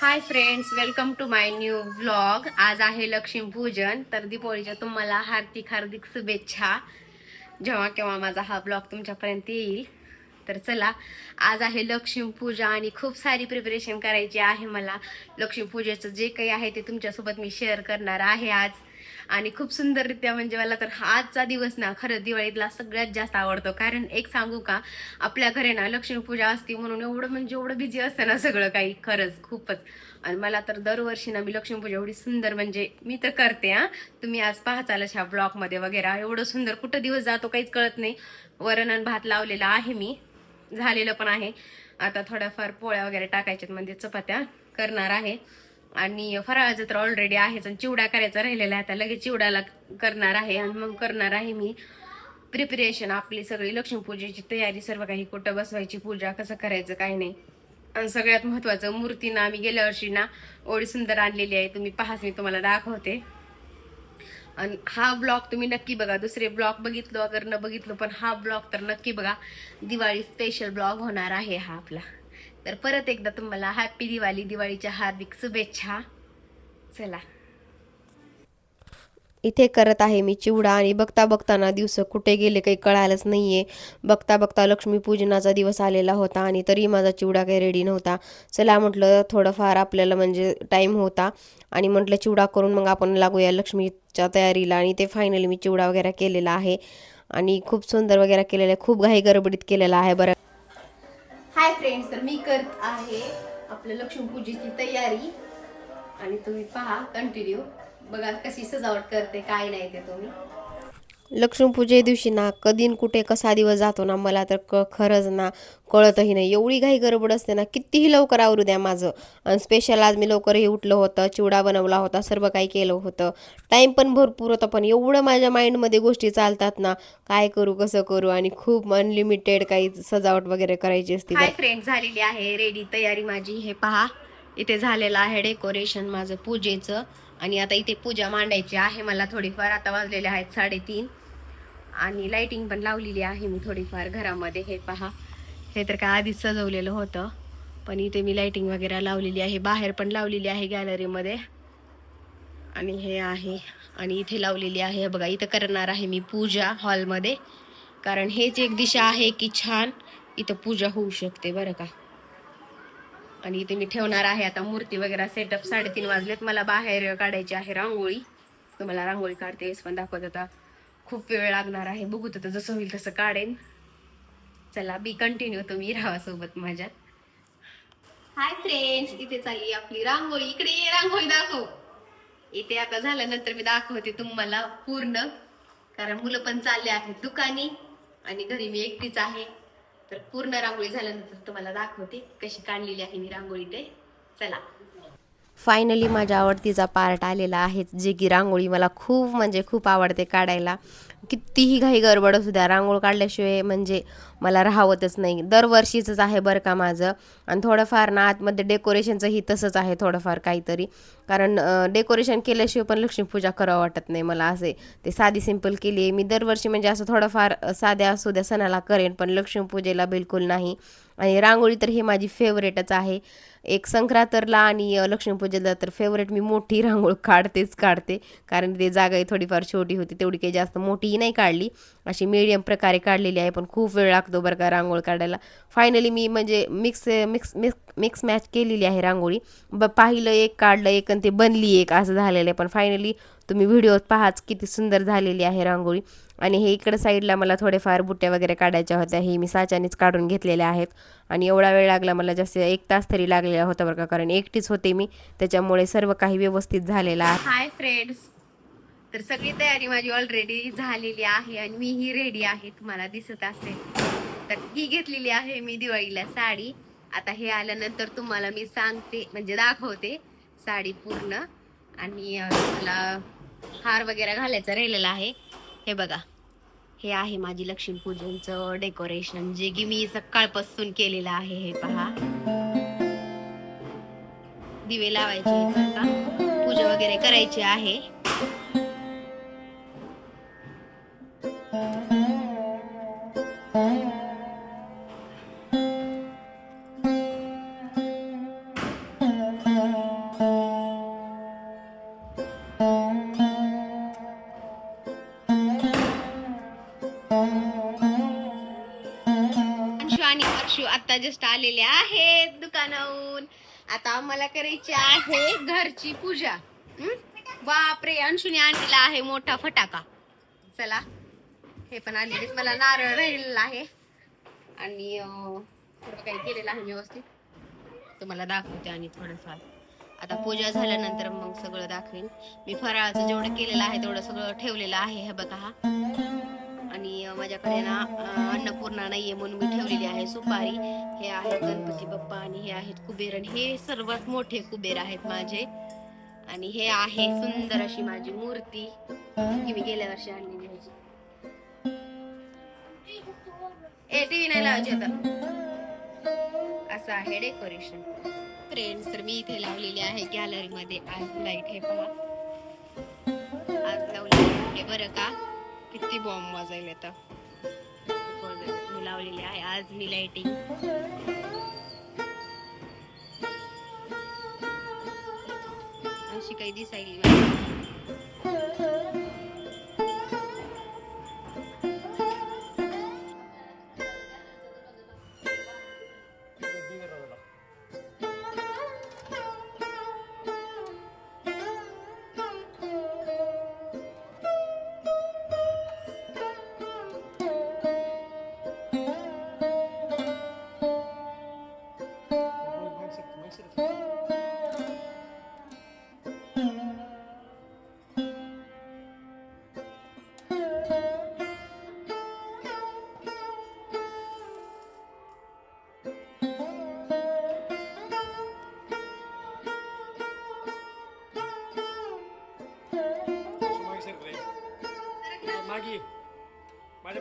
Hi friends welcome to my new vlog आज आहे लक्ष्मीपूजन तर दीपावलीच्या तुम्हाला हार्दिक हार्दिक शुभेच्छा. जेव्हा केव्हा माझा हा ब्लॉग तुमच्यापर्यंत येईल. तर चला आज आहे लक्ष्मीपूजा आणि खूप सारी प्रिपरेशन करायची आहे मला. लक्ष्मीपूजेचं जे काही आहे ते तुमच्यासोबत मी शेअर करणार आहे आज. आणि खूप सुंदररित्या म्हणजे मला तर आजचा दिवस ना खरंच दिवाळीतला सगळ्यात जास्त आवडतो. कारण एक सांगू का आपल्या घरी ना लक्ष्मीपूजा असते म्हणून एवढं म्हणजे एवढं बिझी असतं ना सगळं काही. खरंच खूपच. आणि मला तर दरवर्षी ना मी लक्ष्मीपूजा एवढी सुंदर म्हणजे मी तर करते हा. तुम्ही आज पाहताल ह्या ब्लॉगमध्ये वगैरे. एवढं सुंदर कुठं दिवस जातो काहीच कळत नाही. वरण आणि भात लावलेला आहे मी. झालेलं पण आहे. आता थोड्याफार पोळ्या वगैरे टाकायच्यात म्हणजे चपात्या करणार आहे. आणि फराळाचं तर ऑलरेडी आहेच आणि चिवडा करायचा राहिलेला आहे. आता लगेच चिवडाला करणार आहे आणि मग करणार आहे मी प्रिपरेशन आपली सगळी लक्ष्मीपूजेची तयारी सर्व काही कुठं बसवायची पूजा कसं करायचं काही नाही. आणि सगळ्यात महत्त्वाचं मूर्तीना आम्ही गेल्या वर्षी ना ओळी सुंदर आणलेली आहे. तुम्ही पाहाच मी तुम्हाला दाखवते. आणि हा ब्लॉग तुम्ही नक्की बघा. दुसरे ब्लॉग बघितलो अगर न बघितलो पण हा ब्लॉग तर नक्की बघा. दिवाळी स्पेशल ब्लॉग होणार आहे हा आपला. तर परत एकदा तुम्हाला हॅपी दिवाळी दिवाळीच्या हार्दिक शुभेच्छा. चला. इथे करत आहे मी चिवडा आणि बघता बघताना दिवस कुठे गेले काही कळायलंच नाही आहे बघता बघता लक्ष्मीपूजनाचा दिवस आलेला होता आणि तरी माझा चिवडा काही रेडी नव्हता. चला म्हटलं थोडंफार आपल्याला म्हणजे टाईम होता आणि म्हटलं चिवडा करून मग आपण लागूया लक्ष्मीच्या तयारीला आणि ते फायनली मी चिवडा वगैरे केलेला आहे. आणि खूप सुंदर वगैरे केलेलं आहे खूप घाई गडबडीत केलेला आहे बरं. हाय फ्रेंड्स तर मी करत आहे आपल्या लक्ष्मीपूजेची तयारी. आणि तुम्ही पहा कंटिन्यू बघा कशी सजावट करते काय नाही ते तुम्ही. लक्ष्मीपूजे दिवशी ना कधी कुठे कसा दिवस जातो ना मला तर क खरंच ना कळतही नाही. एवढी घाई गडबड असते ना कितीही लवकर आवरू द्या माझं. आणि स्पेशल आज मी लवकरही उठलं होतं चिवडा बनवला होता सर्व काही केलं होतं. टाईम पण भरपूर होता पण एवढं माझ्या माइंडमध्ये गोष्टी चालतात ना काय करू कसं करू? आणि खूप अनलिमिटेड काही सजावट वगैरे करायची असते फ्रेंड झालेली आहे रेडी तयारी माझी. हे पहा इथे झालेलं आहे डेकोरेशन माझं पूजेचं. आणि आता इथे पूजा मांडायची आहे. मला थोडीफार आता वाजलेले आहेत साडेतीन. आणि लाइटिंग पण लावलेली आहे मी थोडीफार घरामध्ये हे पहा. हे तर काय आधीच सजवलेलं होतं. पण इथे मी लाइटिंग वगैरे लावलेली आहे. बाहेर पण लावलेली आहे गॅलरीमध्ये आणि हे आहे. आणि इथे लावलेली आहे. बघा इथं करणार आहे मी पूजा हॉलमध्ये कारण हेच एक दिशा आहे की छान. इथं पूजा होऊ शकते बरं का. आणि इथे मी ठेवणार आहे आता मूर्ती वगैरे सेटअप साडेतीन वाजलेत. मला बाहेर काढायची आहे रांगोळी. तुम्हाला रांगोळी काढते पण दाखवत आता खूप वेळ लागणार आहे. बघू तर जसं होईल तसं काढेन. चला बी कंटिन्यू तुम्ही राहा सोबत माझ्या. हाय फ्रेंड्स इथे चालली आपली रांगोळी. इकडे ये रांगोळी दाखव. इथे आता झाल्यानंतर मी दाखवते तुम्हाला पूर्ण. कारण मुलं पण चालले आहेत दुकानी आणि घरी मी एकटीच आहे. तर पूर्ण रांगोळी झाल्यानंतर तुम्हाला दाखवते कशी काढलेली आहे मी रांगोळी ते. चला. फायनली माझ्या आवडतीचा पार्ट आलेला आहे जे की रांगोळी मला खूप म्हणजे खूप आवडते काढायला. कितीही घाई गडबड असू द्या रांगोळ काढल्याशिवाय म्हणजे मला राहवतच नाही. दरवर्षीचंच आहे बरं का माझं. आणि थोडंफार ना आतमध्ये डेकोरेशनचंही तसंच आहे थोडंफार काहीतरी. कारण डेकोरेशन केल्याशिवाय पण लक्ष्मीपूजा करावं वाटत नाही मला असे. ते साधी सिंपल केली आहे. मी दरवर्षी म्हणजे असं थोडंफार साध्या असू द्या सणाला करेन पण लक्ष्मीपूजेला बिलकुल नाही. आणि रांगोळी तर ही माझी फेवरेटच आहे. एक संक्रांतरला आणि लक्ष्मीपूजनला तर फेवरेट मी मोठी रांगोळ काढतेच काढते. कारण ते जागाही थोडीफार छोटी होती तेवढी काही जास्त मोठीही नाही काढली. अशी मीडियम प्रकारे काढलेली आहे पण खूप वेळ लागतो बरं का रांगोळ काढायला. फायनली मी म्हणजे mix mix mix mix match केलेली आहे रांगोळी. ब पाहिलं एक काढलं एक आणि ते बनली एक असं झालेलं आहे. पण फायनली तुम्ही व्हिडिओत पाहाच किती सुंदर झालेली आहे रांगोळी. आणि हे इकडं साईडला मला थोडेफार बुट्ट्या वगैरे काढायच्या होत्या. हे मी साच्यानेच काढून घेतलेल्या आहेत. आणि एवढा वेळ लागला मला जास्त एक तास तरी लागलेला होता बरं का कारण एकटीच होते मी. त्याच्यामुळे सर्व काही व्यवस्थित झालेलं आहे. हाय फ्रेंड्स तर सगळी तयारी माझी ऑलरेडी झालेली आहे आणि मी ही रेडी आहे. तुम्हाला दिसत असेल. तर ही घेतलेली आहे मी दिवाळीला साडी. आता हे आल्यानंतर तुम्हाला मी सांगते म्हणजे दाखवते साडी पूर्ण. आणि मला हार वगैरे घालायचा राहिलेला आहे. हे बघा. हे आहे माझी लक्ष्मीपूजनचं डेकोरेशन जे की मी सकाळपासून केलेलं आहे हे पहा. दिवे लावायचे का पूजा वगैरे करायची आहे. जस्ट आलेले आहेत दुकानाहून. आता आम्हाला करायची आहे घरची पूजा. बापरे अंशुने आणलेला आहे मोठा फटाका. चला हे पण आलेले मला नारळ राहिलेला आहे. आणि थोडं काही केलेलं आहे व्यवस्थित. तुम्हाला दाखवते आणि थोडंफार. आता पूजा झाल्यानंतर मग सगळं दाखवेन. मी फराळाचं जेवढं केलेलं आहे तेवढं सगळं ठेवलेलं आहे हे बघा हा. आणि माझ्याकडे ना अन्नपूर्णा अन्नपूर्णा नाहीये म्हणून मी ठेवलेली आहे सुपारी. हे आहेत गणपती बाप्पा आणि हे आहेत कुबेर आणि हे सर्वात मोठे कुबेर आहेत माझे. आणि हे आहे सुंदर अशी माझी मूर्ती. की मी गेल्या वर्षी आणलेली होती. ए टीव्ही नाही लावायची आता. असं आहे डेकोरेशन. फ्रेंड्स तर मी इथे लावलेली आहे गॅलरीमध्ये. आज लाइट हे पहा. आज लावलेली आहे. बरं का? किती बॉम्ब वाजायला तर मी लावलेली आहे आज मी लाइटिंग अशी काही दिसायली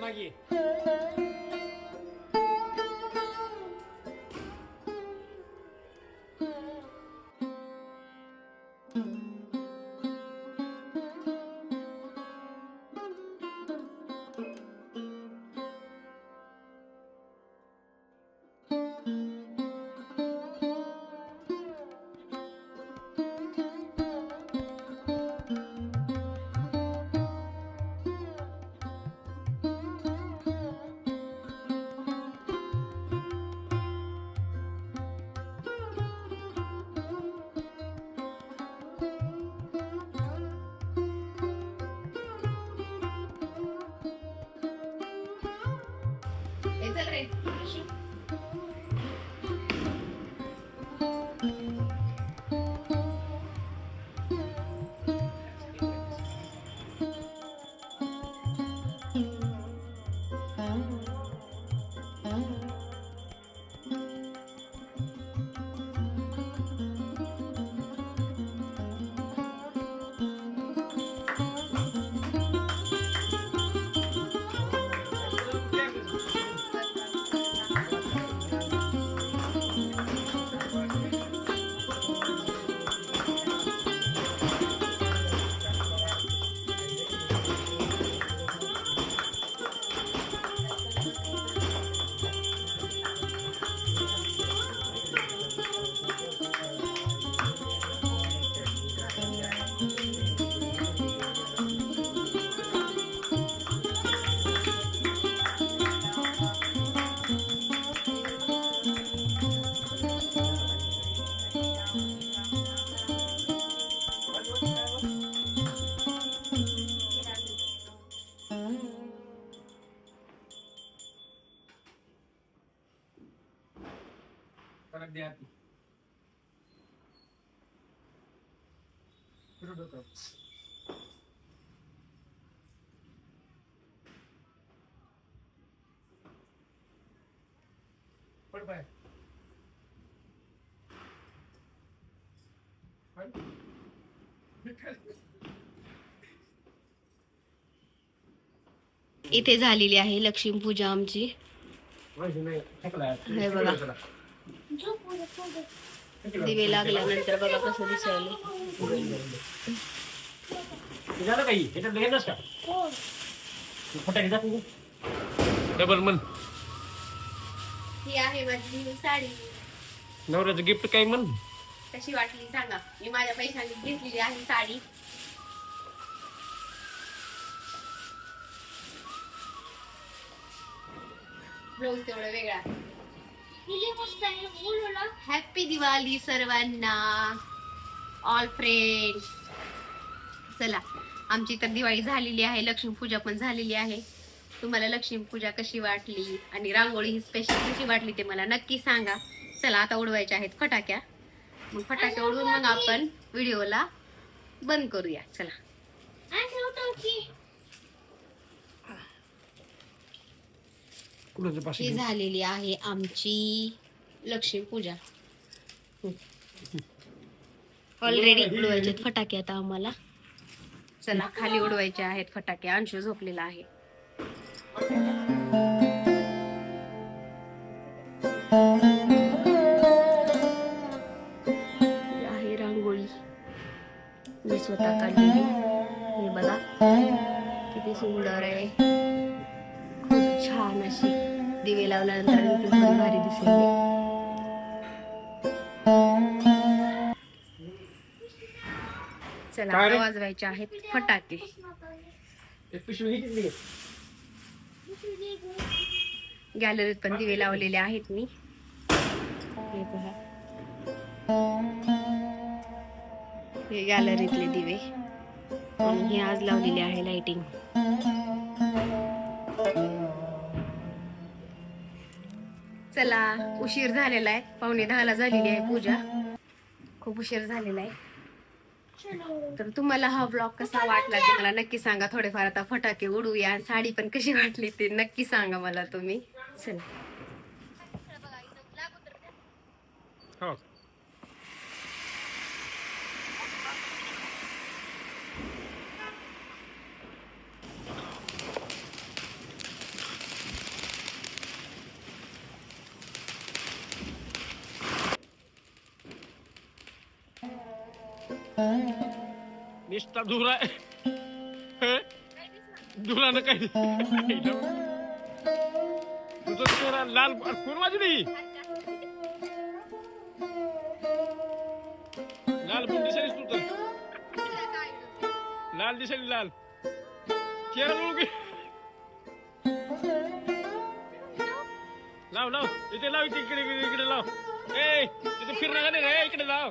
माझ्या मागे हे पड पाय. पड. इथे झालेली आहे लक्ष्मी पूजा आमची. हे बघा. दिवे लागल्यानंतर बघा कसं दिसायला हे काही डबल मन ही आहे माझी साडी. नवऱ्याचं गिफ्ट काय म्हण? कशी वाटली सांगा. मी माझ्या पैशाने घेतलेली आहे साडी. ब्लाऊज तेवढा वेगळा. हॅपी दिवाळी सर्वांना. ऑल फ्रेंड्स चला. आमची तर दिवाळी झालेली आहे लक्ष्मीपूजा पण झालेली आहे. तुम्हाला लक्ष्मीपूजा कशी वाटली आणि रांगोळी ही स्पेशल कशी वाटली ते मला नक्की सांगा. चला आता उडवायच्या आहेत फटाक्या. मग फटाके उडवून मग आपण व्हिडिओला बंद करूया. चला. ही झालेली आहे आमची लक्ष्मीपूजा ऑलरेडी उडवायचे फटाके आता आम्हाला. चला खाली उडवायचे आहेत फटाके. अंशू झोपलेला आहे. आहे रांगोळी. मी स्वतः काढलेली हे बघा. किती सुंदर आहे. खूप छान अशी दिवे लावल्यानंतर भारी दिसेल. चला वाजवायचे आहेत. फटाके एक पिशवी घेतली का? गॅलरीत पण दिवे लावलेले आहेत मी. हे हे गॅलरीतले दिवे. आणि हे आज लावलेले आहे लाइटिंग चला उशीर झालेला आहे. पावणे दहाला झालेली आहे पूजा. खूप उशीर झालेला आहे. तर तुम्हाला हा ब्लॉग कसा वाटला ते मला नक्की सांगा. थोडेफार आता फटाके उडूया. साडी पण कशी वाटली ते नक्की सांगा मला तुम्ही. चला. निष्ठा धुरा धुरानं काय तुझं चेहरा लाल कोण वाजली लाल पण दिसायलीस तू तर. लाल दिसायली लाल. चेहरा की लाव लाव. इथे लाव इथे इकडे इकडे इकडे लाव. ए तिथे फिरणं का नाही इकडे लाव.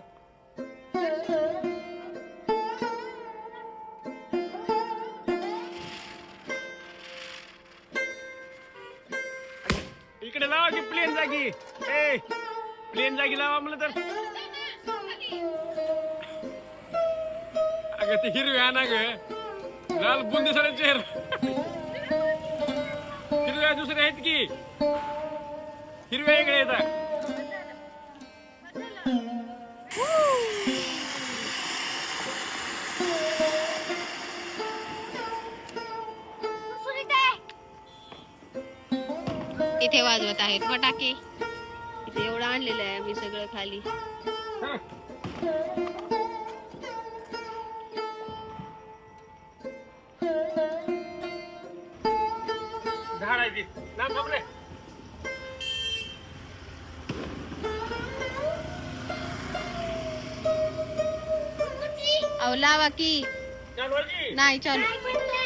जागी. ए प्लेन जागी लावा म्हणलं तर. अगं ते हिरव्या ना ग. लाल बुंदी सगळे चेहर. हिरव्या दुसऱ्या आहेत की? हिरव्या इकडे येतात. वाजवत आहेत. फटाके. इथे एवढं आणलेलं आहे मी सगळं खाली. अहो लावा की. नाही चालू.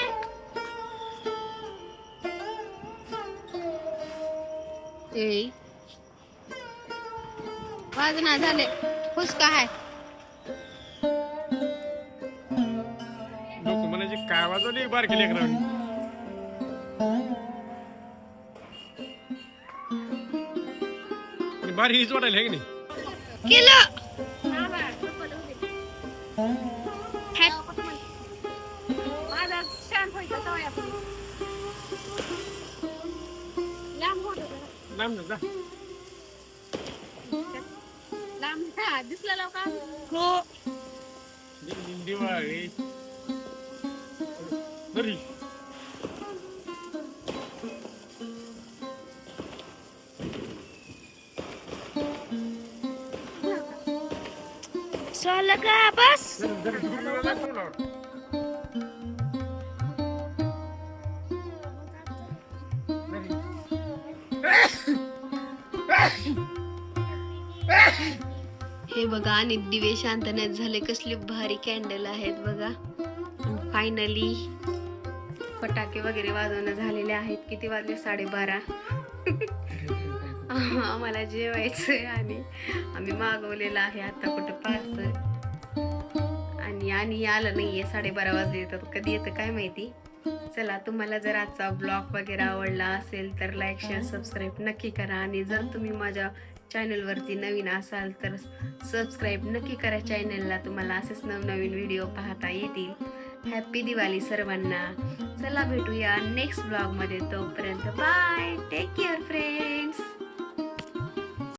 ए वाजना झाले. फुसका लोक म्हणायचे काय वाजवली? बारकी लेकरांनी आणि बारी हीच वाटायला आहे की नाही? केलं. लांब जा, जा दिसलं लवकर दि- दि- दिवाळी बरी सोलं का बस हे बघा आणि दिवे शांत नाही झाले कसले भारी कॅन्डल आहेत बघा. फायनली फटाके वगैरे वाजवणं झालेले आहेत. किती वाजले? साडेबारा. आम्हाला जेवायचंय आणि आम्ही मागवलेलं आहे. आता कुठं पार्सल. आणि आणि आलं नाहीये. साडेबारा वाजले तर कधी येतं काय माहिती? चला तुम्हाला जर आजचा ब्लॉग वगैरे आवडला असेल तर लाईक शेअर सबस्क्राईब नक्की करा. आणि जर तुम्ही माझ्या चॅनलवरती नवीन असाल तर सबस्क्राईब नक्की करा चॅनलला. तुम्हाला असेच नवनवीन व्हिडिओ पाहता येतील. हॅपी दिवाळी सर्वांना. चला भेटूया नेक्स्ट ब्लॉगमध्ये तोपर्यंत बाय टेक केअर फ्रेंड्स